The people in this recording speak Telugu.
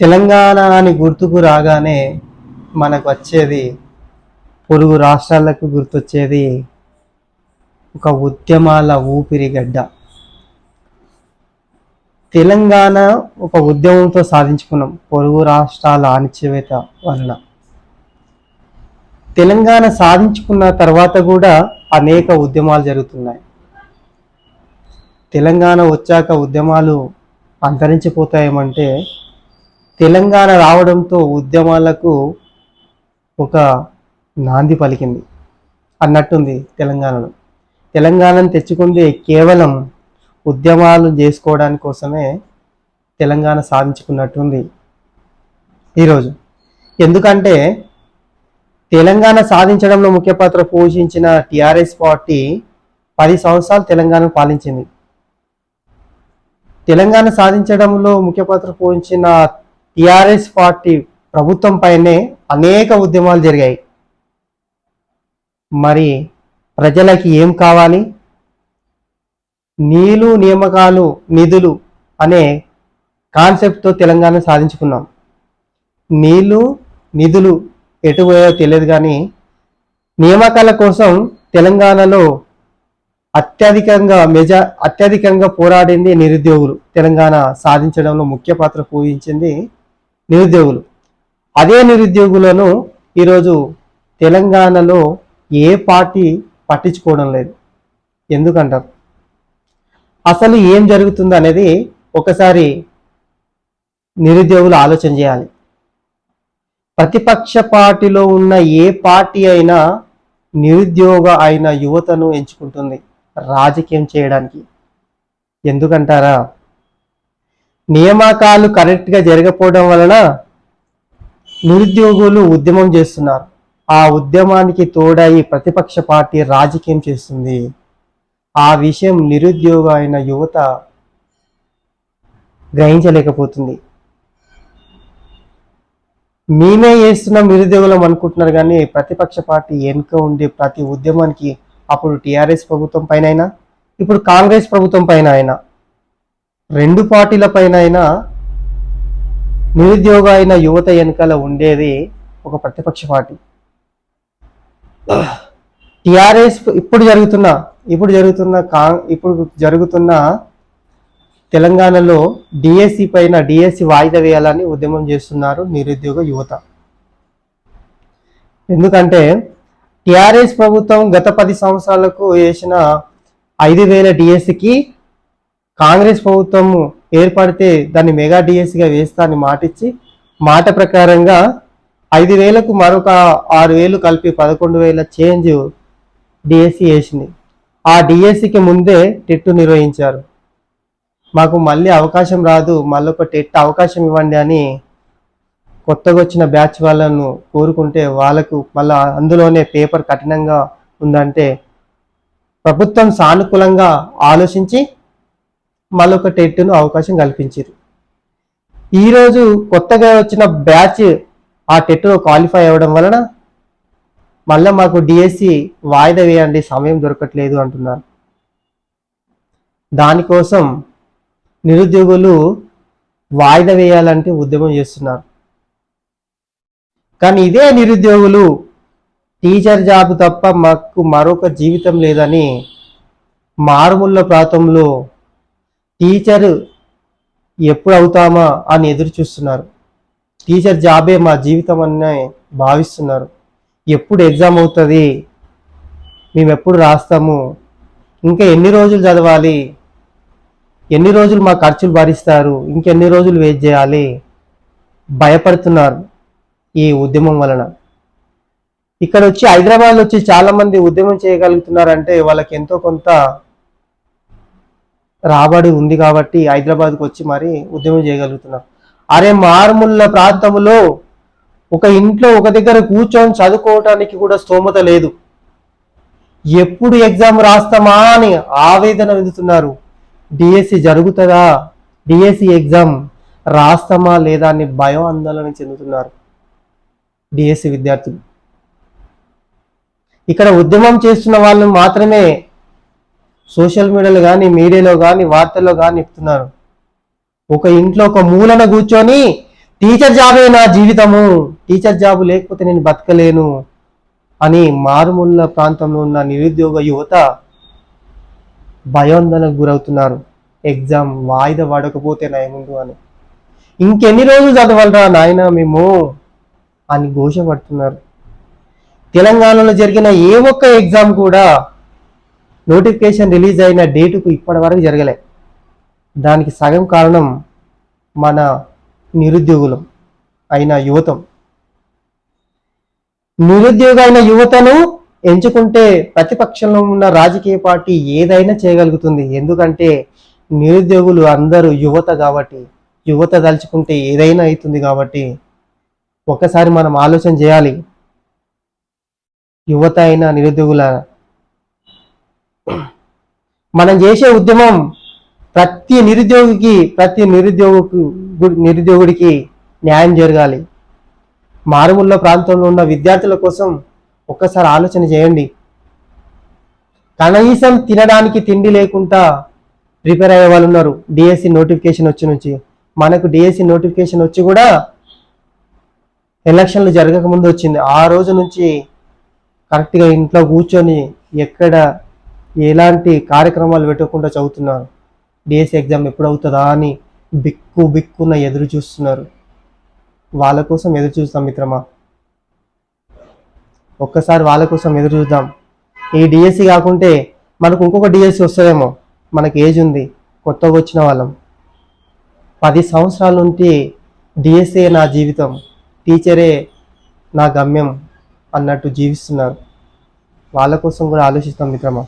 తెలంగాణ అని గుర్తుకు రాగానే మనకు వచ్చేది పొరుగు రాష్ట్రాలకు గుర్తొచ్చేది ఒక ఉద్యమాల ఊపిరిగడ్డ. తెలంగాణ ఒక ఉద్యమంతో సాధించుకున్నాం పొరుగు రాష్ట్రాల అణిచివేత వలన. తెలంగాణ సాధించుకున్న తర్వాత కూడా అనేక ఉద్యమాలు జరుగుతున్నాయి. తెలంగాణ వచ్చాక ఉద్యమాలు అంతరించిపోతాయేమంటే తెలంగాణ రావడంతో ఉద్యమాలకు ఒక నాంది పలికింది. అన్నట్టుంది తెలంగాణలో. తెలంగాణను తెచ్చుకుంది కేవలం ఉద్యమాలు చేసుకోవడానికి కోసమే తెలంగాణ సాధించుకున్నట్టుంది ఈరోజు ఎందుకంటే తెలంగాణ సాధించడంలో ముఖ్య పాత్ర పోషించిన టిఆర్ఎస్ పార్టీ పది సంవత్సరాలు తెలంగాణ పాలించింది. తెలంగాణ సాధించడంలో ముఖ్య పాత్ర పోషించిన టిఆర్ఎస్ పార్టీ ప్రభుత్వం పైనే అనేక ఉద్యమాలు జరిగాయి. మరి ప్రజలకి ఏం కావాలి? నీలు నియామకాలు నిధులు అనే కాన్సెప్ట్తో తెలంగాణ సాధించుకున్నాం. నీళ్ళు నిధులు ఎటు తెలియదు కానీ నియామకాల కోసం తెలంగాణలో అత్యధికంగా మెజా అత్యధికంగా పోరాడింది నిరుద్యోగులు. తెలంగాణ సాధించడంలో ముఖ్య పాత్ర పోషించింది నిరుద్యోగులు. అదే నిరుద్యోగులను ఈరోజు తెలంగాణలో ఏ పార్టీ పట్టించుకోవడం లేదు. ఎందుకంటారు? అసలు ఏం జరుగుతుంది అనేది ఒకసారి నిరుద్యోగులు ఆలోచన చేయాలి. ప్రతిపక్ష పార్టీలో ఉన్న ఏ పార్టీ అయినా నిరుద్యోగ అయిన యువతను ఎంచుకుంటుంది రాజకీయం చేయడానికి. ఎందుకంటారా? నియామకాలు కరెక్ట్గా జరగకపోవడం వలన నిరుద్యోగులు ఉద్యమం చేస్తున్నారు. ఆ ఉద్యమానికి తోడై ప్రతిపక్ష పార్టీ రాజకీయం చేస్తుంది. ఆ విషయం నిరుద్యోగ అయిన యువత గ్రహించలేకపోతుంది. మేమే చేస్తున్నాం నిరుద్యోగులం అనుకుంటున్నారు కానీ ప్రతిపక్ష పార్టీ వెనుక ఉండే ప్రతి ఉద్యమానికి అప్పుడు టీఆర్ఎస్ ప్రభుత్వం పైన అయినా ఇప్పుడు కాంగ్రెస్ ప్రభుత్వం పైన అయినా రెండు పార్టీల పైన నిరుద్యోగ అయిన యువత వెనకాల ఉండేది ఒక ప్రతిపక్ష పార్టీ. టిఆర్ఎస్ ఇప్పుడు జరుగుతున్న ఇప్పుడు జరుగుతున్న కా ఇప్పుడు జరుగుతున్న తెలంగాణలో డిఎస్సి పైన డిఎస్సి వాయిదా వేయాలని ఉద్యమం చేస్తున్నారు నిరుద్యోగ యువత. ఎందుకంటే టిఆర్ఎస్ ప్రభుత్వం గత పది సంవత్సరాలకు వేసిన ఐదు వేల డిఎస్సికి కాంగ్రెస్ ప్రభుత్వం ఏర్పడితే దాన్ని మెగా డిఎస్సిగా వేస్తా అని మాటిచ్చి మాట ప్రకారంగా ఐదు వేలకు మరొక ఆరు వేలు కలిపి పదకొండు వేల చేంజ్ డిఎస్సి వేసింది ఆ డిఎస్సికి ముందే టెట్టు నిర్వహించారు. మాకు మళ్ళీ అవకాశం రాదు మళ్ళీ ఒక టెట్ అవకాశం ఇవ్వండి అని కొత్తగా వచ్చిన బ్యాచ్ వాళ్ళను కోరుకుంటే వాళ్ళకు మళ్ళీ అందులోనే పేపర్ కఠినంగా ఉందంటే ప్రభుత్వం సానుకూలంగా ఆలోచించి మరొక టెట్ను అవకాశం కల్పించారు ఈరోజు కొత్తగా వచ్చిన బ్యాచ్ ఆ టెట్లో క్వాలిఫై అవ్వడం వలన మళ్ళీ మాకు డిఎస్సి వాయిదా వేయండి సమయం దొరకట్లేదు అంటున్నారు. దానికోసం నిరుద్యోగులు వాయిదా వేయాలంటే ఉద్యమం చేస్తున్నారు. కానీ ఇదే నిరుద్యోగులు టీచర్ జాబ్ తప్ప మాకు మరొక జీవితం లేదని మారుమూల ప్రాంతంలో టీచరు ఎప్పుడు అవుతామా అని ఎదురు చూస్తున్నారు. టీచర్ జాబే మా జీవితం అనే భావిస్తున్నారు. ఎప్పుడు ఎగ్జామ్ అవుతుంది? మేము ఎప్పుడు రాస్తాము? ఇంకా ఎన్ని రోజులు చదవాలి? ఎన్ని రోజులు మా ఖర్చులు భరిస్తారు? ఇంకెన్ని రోజులు వెయిట్ చేయాలి? భయపడుతున్నారు ఈ ఉద్యమం వలన. ఇక్కడ వచ్చి హైదరాబాద్ వచ్చి చాలా మంది ఉద్యమం చేయగలుగుతున్నారంటే వాళ్ళకి ఎంతో కొంత రాబడి ఉంది కాబట్టి హైదరాబాద్కి వచ్చి మరి ఉద్యమం చేయగలుగుతున్నారు. అరే మారుమూల ప్రాంతంలో ఒక ఇంట్లో ఒక దగ్గర కూర్చొని చదువుకోవటానికి కూడా స్తోమత లేదు. ఎప్పుడు ఎగ్జామ్ రాస్తామా అని ఆవేదన చెందుతున్నారు డిఎస్సి జరుగుతుందా? డిఎస్సి ఎగ్జామ్ రాస్తామా లేదా అని భయం ఆందోళన చెందుతున్నారు డిఎస్సి విద్యార్థులు. ఇక్కడ ఉద్యమం చేస్తున్న వాళ్ళని మాత్రమే సోషల్ మీడియాలో కానీ మీడియాలో కానీ వార్తల్లో కానీ చెప్తున్నారు. ఒక ఇంట్లో ఒక మూలన కూర్చొని టీచర్ జాబే నా జీవితము టీచర్ జాబ్ లేకపోతే నేను బతకలేను అని మారుమూల ప్రాంతంలో ఉన్న నిరుద్యోగ యువత భయోందనకు గురవుతున్నారు. ఎగ్జామ్ వాయిదా పడకపోతే నయముందు అని. ఇంకెన్ని రోజులు చదవాలరా నాయన మేము అని ఘోషపడుతున్నారు. తెలంగాణలో జరిగిన ఏ ఒక్క ఎగ్జామ్ కూడా నోటిఫికేషన్ రిలీజ్ అయిన డేటుకు ఇప్పటి వరకు జరగలే. దానికి సగం కారణం మన నిరుద్యోగులం అయిన యువతం. నిరుద్యోగ అయిన యువతను ఎంచుకుంటే ప్రతిపక్షంలో ఉన్న రాజకీయ పార్టీ ఏదైనా చేయగలుగుతుంది. ఎందుకంటే నిరుద్యోగులు అందరూ యువత కాబట్టి యువత తలుచుకుంటే ఏదైనా అవుతుంది కాబట్టి ఒకసారి మనం ఆలోచన చేయాలి. యువత అయిన నిరుద్యోగుల మనం చేసే ఉద్యమం ప్రతి నిరుద్యోగికి ప్రతి నిరుద్యోగుకు నిరుద్యోగుడికి న్యాయం జరగాలి. మారుమూల ప్రాంతంలో ఉన్న విద్యార్థుల కోసం ఒక్కసారి ఆలోచన చేయండి. కనీసం తినడానికి తిండి లేకుండా ప్రిపేర్ అయ్యే వాళ్ళు ఉన్నారు. డిఎస్సి నోటిఫికేషన్ వచ్చి నుంచి. మనకు డిఎస్సి నోటిఫికేషన్ వచ్చి కూడా ఎలక్షన్లు జరగకముందు వచ్చింది. ఆ రోజు నుంచి కరెక్ట్గా ఇంట్లో కూర్చొని ఎక్కడ ఎలాంటి కార్యక్రమాలు పెట్టకుండా చదువుతున్నారు? డిఎస్సి ఎగ్జామ్ ఎప్పుడు అవుతుందా అని బిక్కు బిక్కున ఎదురు చూస్తున్నారు. వాళ్ళ కోసం ఎదురు చూస్తాం మిత్రమా? ఒక్కసారి వాళ్ళ కోసం ఎదురు చూద్దాం. ఈ డిఎస్సి కాకుంటే మనకు ఇంకొక డిఎస్సి వస్తుందేమో. మనకి ఏజ్ ఉంది. కొత్తగా వచ్చిన వాళ్ళం. పది సంవత్సరాల నుండి డిఎస్ఏ నా జీవితం. టీచరే నా గమ్యం అన్నట్టు జీవిస్తున్నారు. వాళ్ళ కోసం కూడా ఆలోచిస్తాం మిత్రమా?